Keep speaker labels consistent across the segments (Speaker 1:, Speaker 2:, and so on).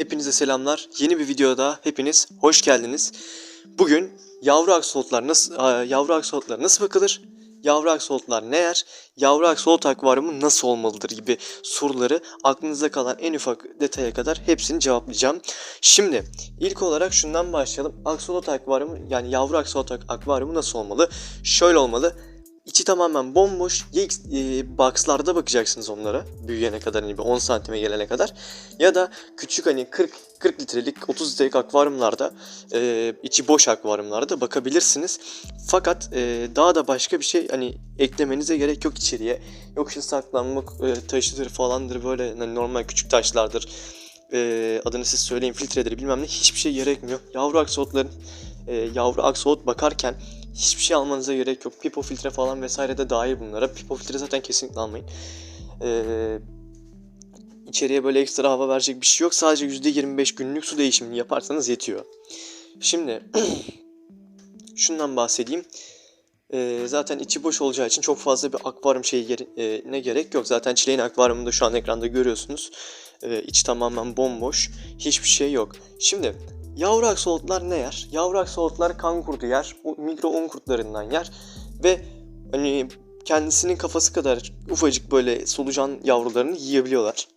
Speaker 1: Hepinize selamlar. Yeni bir videoda hepiniz hoş geldiniz. Bugün yavru aksolotlar nasıl yavru aksolotlar nasıl bakılır? Yavru aksolotlar ne yer? Yavru aksolot akvaryumu nasıl olmalıdır gibi soruları aklınızda kalan en ufak detaya kadar hepsini cevaplayacağım. Şimdi ilk olarak şundan başlayalım. Aksolot akvaryumu yani yavru aksolot ak- akvaryumu nasıl olmalı? Şöyle olmalı. İçi tamamen bomboş. Ya e, boxlarda bakacaksınız onlara büyüyene kadar hani bir 10 santime gelene kadar. Ya da küçük hani 40 40 litrelik 30 litrelik akvaryumlarda e, içi boş akvaryumlarda bakabilirsiniz. Fakat e, daha da başka bir şey hani eklemenize gerek yok içeriye. Yok işte saklanma e, taşıdır falandır böyle hani normal küçük taşlardır. E, adını siz söyleyin filtredir bilmem ne hiçbir şey gerekmiyor. Yavru aksolotların e, yavru aksolot bakarken hiçbir şey almanıza gerek yok. Pipo filtre falan vesaire de dahil bunlara. Pipo filtre zaten kesinlikle almayın. Ee, içeriye böyle ekstra hava verecek bir şey yok. Sadece %25 günlük su değişimini yaparsanız yetiyor. Şimdi şundan bahsedeyim. Ee, zaten içi boş olacağı için çok fazla bir akvaryum şeyi gere- e, gerek yok. Zaten çileğin akvaryumunu da şu an ekranda görüyorsunuz. Ee, içi tamamen bomboş. Hiçbir şey yok. Şimdi yavru aksolotlar ne yer? Yavru aksolotlar kan kurdu yer. Mikro un kurtlarından yer. Ve hani kendisinin kafası kadar ufacık böyle solucan yavrularını yiyebiliyorlar.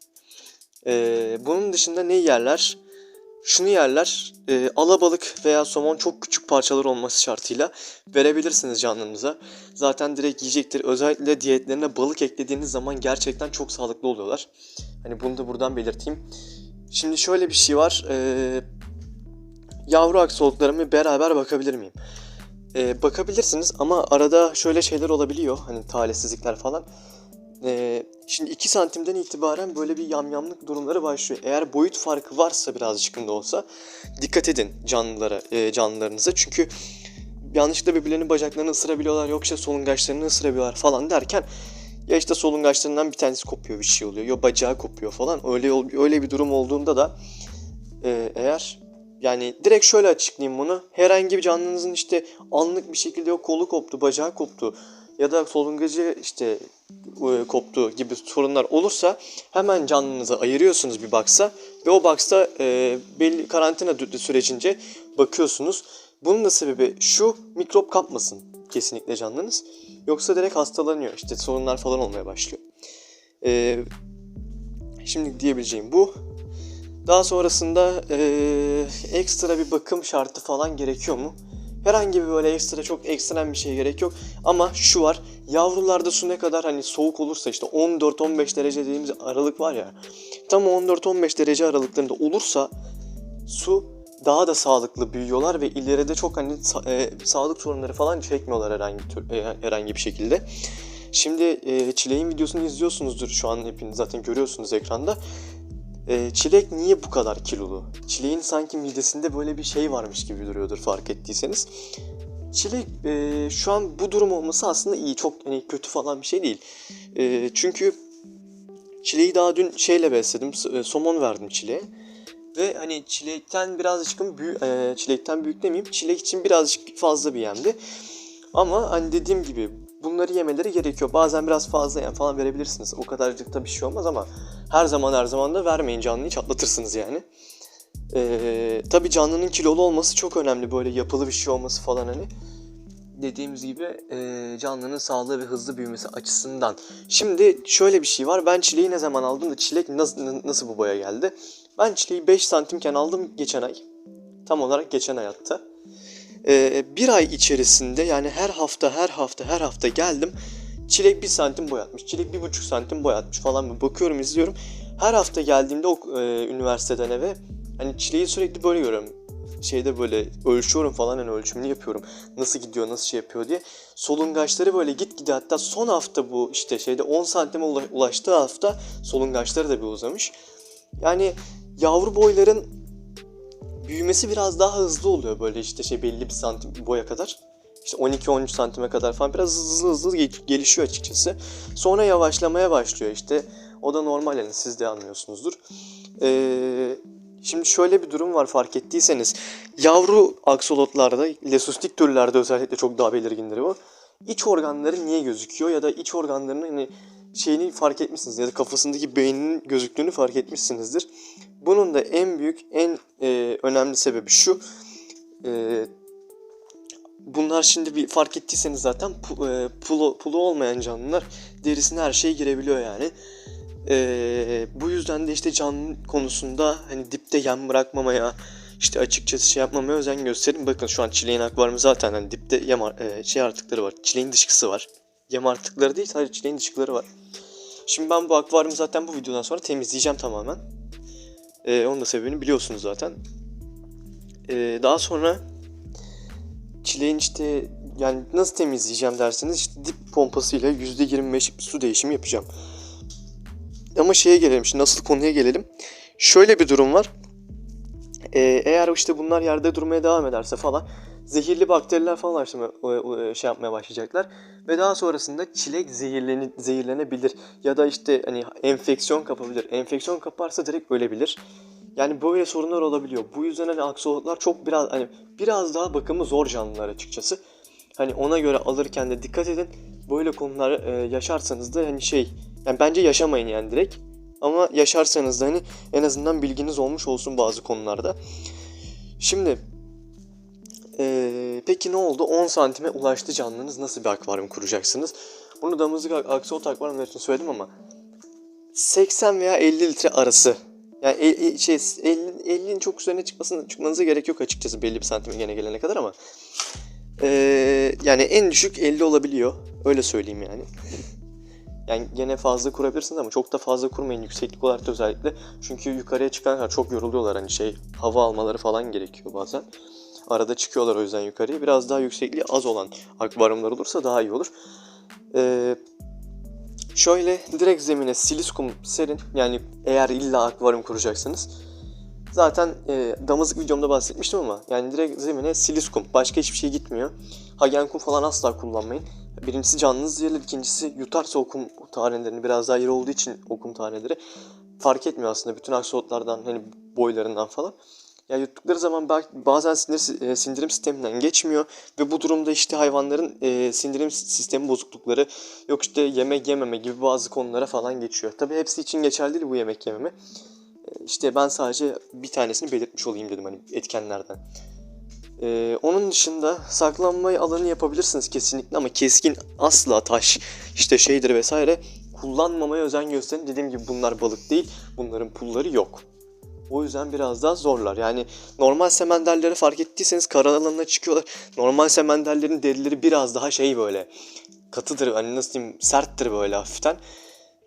Speaker 1: Ee, bunun dışında ne yerler? Şunu yerler. E, alabalık veya somon çok küçük parçalar olması şartıyla verebilirsiniz canlınıza. Zaten direkt yiyecektir. Özellikle diyetlerine balık eklediğiniz zaman gerçekten çok sağlıklı oluyorlar. Hani bunu da buradan belirteyim. Şimdi şöyle bir şey var. Ee, yavru aksolotlarımı beraber bakabilir miyim? Ee, bakabilirsiniz ama arada şöyle şeyler olabiliyor. Hani talihsizlikler falan. Ee, şimdi 2 santimden itibaren böyle bir yamyamlık durumları başlıyor. Eğer boyut farkı varsa birazcık da olsa dikkat edin canlılara, e, canlılarınıza. Çünkü yanlışlıkla birbirlerinin bacaklarını ısırabiliyorlar. Yok işte solungaçlarını ısırabiliyorlar falan derken ya işte solungaçlarından bir tanesi kopuyor bir şey oluyor. Ya bacağı kopuyor falan. Öyle öyle bir durum olduğunda da e, eğer yani direkt şöyle açıklayayım bunu. Herhangi bir canlınızın işte anlık bir şekilde yok kolu koptu, bacağı koptu ya da solungacı işte e, koptu gibi sorunlar olursa hemen canlınıza ayırıyorsunuz bir box'a ve o box'ta e, belli karantina sürecince bakıyorsunuz. Bunun da sebebi şu mikrop kapmasın kesinlikle canlınız. Yoksa direkt hastalanıyor işte sorunlar falan olmaya başlıyor. E, şimdi diyebileceğim bu. Daha sonrasında eee, ekstra bir bakım şartı falan gerekiyor mu? Herhangi bir böyle ekstra çok ekstrem bir şey gerek yok. Ama şu var. Yavrularda su ne kadar hani soğuk olursa işte 14-15 derece dediğimiz aralık var ya. Tam o 14-15 derece aralıklarında olursa su daha da sağlıklı büyüyorlar ve ileride çok hani e, sağlık sorunları falan çekmiyorlar herhangi tür- e, herhangi bir şekilde. Şimdi e, çileğin videosunu izliyorsunuzdur şu an hepiniz zaten görüyorsunuz ekranda. E, çilek niye bu kadar kilolu? Çileğin sanki midesinde böyle bir şey varmış gibi duruyordur fark ettiyseniz. Çilek e, şu an bu durum olması aslında iyi. Çok hani kötü falan bir şey değil. E, çünkü çileği daha dün şeyle besledim. e, Somon verdim çileğe. Ve hani çilekten birazcık büyük, e, çilekten büyük demeyeyim. Çilek için birazcık fazla bir yemdi. Ama hani dediğim gibi bunları yemeleri gerekiyor. Bazen biraz fazla yem falan verebilirsiniz. O kadarcık da bir şey olmaz ama her zaman her zaman da vermeyin canlıyı çatlatırsınız yani. Ee, tabii canlının kilolu olması çok önemli. Böyle yapılı bir şey olması falan hani. Dediğimiz gibi e, canlının sağlığı ve hızlı büyümesi açısından. Şimdi şöyle bir şey var. Ben çileği ne zaman aldım da çilek nasıl, nasıl bu boya geldi? Ben çileği 5 santimken aldım geçen ay. Tam olarak geçen ay. Ee, bir ay içerisinde yani her hafta her hafta her hafta geldim. Çilek bir santim boyatmış. Çilek bir buçuk santim boyatmış falan. Bakıyorum izliyorum. Her hafta geldiğimde o e, üniversiteden eve hani çileği sürekli böyle görüyorum. Şeyde böyle ölçüyorum falan hani ölçümünü yapıyorum. Nasıl gidiyor nasıl şey yapıyor diye. Solungaçları böyle gitgide hatta son hafta bu işte şeyde 10 santime ula- ulaştığı hafta solungaçları da bir uzamış. Yani yavru boyların büyümesi biraz daha hızlı oluyor böyle işte şey belli bir santim boya kadar. İşte 12-13 santime kadar falan biraz hızlı hızlı ge- gelişiyor açıkçası. Sonra yavaşlamaya başlıyor işte. O da normal yani siz de anlıyorsunuzdur. Ee, şimdi şöyle bir durum var fark ettiyseniz. Yavru aksolotlarda, lesustik türlerde özellikle çok daha belirgindir bu. İç organları niye gözüküyor ya da iç organlarını hani şeyini fark etmişsiniz ya da kafasındaki beyninin gözüktüğünü fark etmişsinizdir. Bunun da en büyük, en e, önemli sebebi şu. E, bunlar şimdi bir fark ettiyseniz zaten pu- e, pulu, pulu olmayan canlılar derisine her şey girebiliyor yani. E, bu yüzden de işte canlı konusunda hani dipte yem bırakmamaya, işte açıkçası şey yapmamaya özen gösterin. Bakın şu an çileğin akvaryumu zaten hani dipte yem e, şey artıkları var. Çileğin dışkısı var. Yem artıkları değil sadece çileğin dışkıları var. Şimdi ben bu akvaryumu zaten bu videodan sonra temizleyeceğim tamamen. Ee, onun da sebebini biliyorsunuz zaten. Ee, daha sonra çileğin işte yani nasıl temizleyeceğim derseniz işte dip pompasıyla %25 su değişimi yapacağım. Ama şeye gelelim şimdi nasıl konuya gelelim. Şöyle bir durum var. Ee, eğer işte bunlar yerde durmaya devam ederse falan zehirli bakteriler falan açmaya, şey yapmaya başlayacaklar ve daha sonrasında çilek zehirleni, zehirlenebilir ya da işte hani enfeksiyon kapabilir. Enfeksiyon kaparsa direkt ölebilir. Yani böyle sorunlar olabiliyor. Bu yüzden hani aksolotlar çok biraz hani biraz daha bakımı zor canlılar açıkçası. Hani ona göre alırken de dikkat edin. Böyle konuları e, yaşarsanız da hani şey yani bence yaşamayın yani direkt. Ama yaşarsanız da hani en azından bilginiz olmuş olsun bazı konularda. Şimdi ee, peki ne oldu? 10 santime ulaştı canlınız. Nasıl bir akvaryum kuracaksınız? Bunu damızlık ak- aksolot akvaryumlar için söyledim ama 80 veya 50 litre arası. Yani e- e- şey 50 50'nin çok üzerine çıkmasına çıkmanıza gerek yok açıkçası belli bir santime gene gelene kadar ama ee, yani en düşük 50 olabiliyor. Öyle söyleyeyim yani. Yani gene fazla kurabilirsiniz ama çok da fazla kurmayın yükseklik olarak da özellikle. Çünkü yukarıya çıkan kadar çok yoruluyorlar hani şey hava almaları falan gerekiyor bazen. Arada çıkıyorlar o yüzden yukarıya. Biraz daha yüksekliği az olan akvaryumlar olursa daha iyi olur. Ee, şöyle direkt zemine siliskum serin. Yani eğer illa akvaryum kuracaksınız. Zaten e, damızlık videomda bahsetmiştim ama yani direkt zemine siliskum. Başka hiçbir şey gitmiyor. Hagen kum falan asla kullanmayın. Birincisi canınız yerler, ikincisi yutarsa okum tanelerini biraz daha iri olduğu için okum taneleri fark etmiyor aslında bütün aksolotlardan hani boylarından falan. Ya yuttukları zaman bazen sinir, e, sindirim sisteminden geçmiyor ve bu durumda işte hayvanların e, sindirim sistemi bozuklukları yok işte yemek yememe gibi bazı konulara falan geçiyor. Tabii hepsi için geçerli değil bu yemek yememe. E, işte ben sadece bir tanesini belirtmiş olayım dedim hani etkenlerden. E, onun dışında saklanma alanı yapabilirsiniz kesinlikle ama keskin asla taş işte şeydir vesaire kullanmamaya özen gösterin. Dediğim gibi bunlar balık değil bunların pulları yok. O yüzden biraz daha zorlar. Yani normal semenderleri fark ettiyseniz kara alanına çıkıyorlar. Normal semenderlerin derileri biraz daha şey böyle katıdır. Hani nasıl diyeyim serttir böyle hafiften.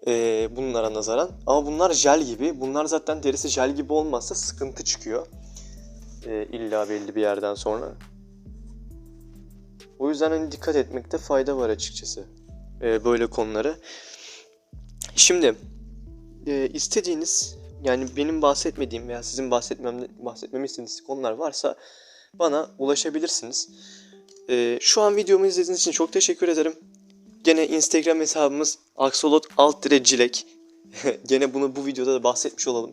Speaker 1: Ee, bunlara nazaran. Ama bunlar jel gibi. Bunlar zaten derisi jel gibi olmazsa sıkıntı çıkıyor. Ee, illa belli bir yerden sonra. O yüzden hani dikkat etmekte fayda var açıkçası. Ee, böyle konulara. Şimdi e, istediğiniz yani benim bahsetmediğim veya sizin bahsetmem, bahsetmemi istediğiniz konular varsa bana ulaşabilirsiniz. Ee, şu an videomu izlediğiniz için çok teşekkür ederim. Gene Instagram hesabımız aksolot alt dire cilek. Gene bunu bu videoda da bahsetmiş olalım.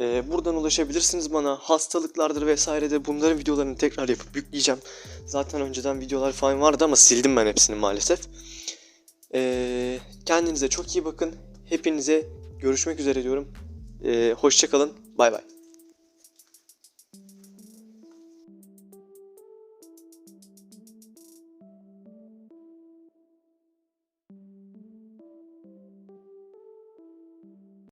Speaker 1: Ee, buradan ulaşabilirsiniz bana. Hastalıklardır vesaire de bunların videolarını tekrar yapıp yükleyeceğim. Zaten önceden videolar falan vardı ama sildim ben hepsini maalesef. Ee, kendinize çok iyi bakın. Hepinize görüşmek üzere diyorum. Ee, hoşçakalın. Bay bay.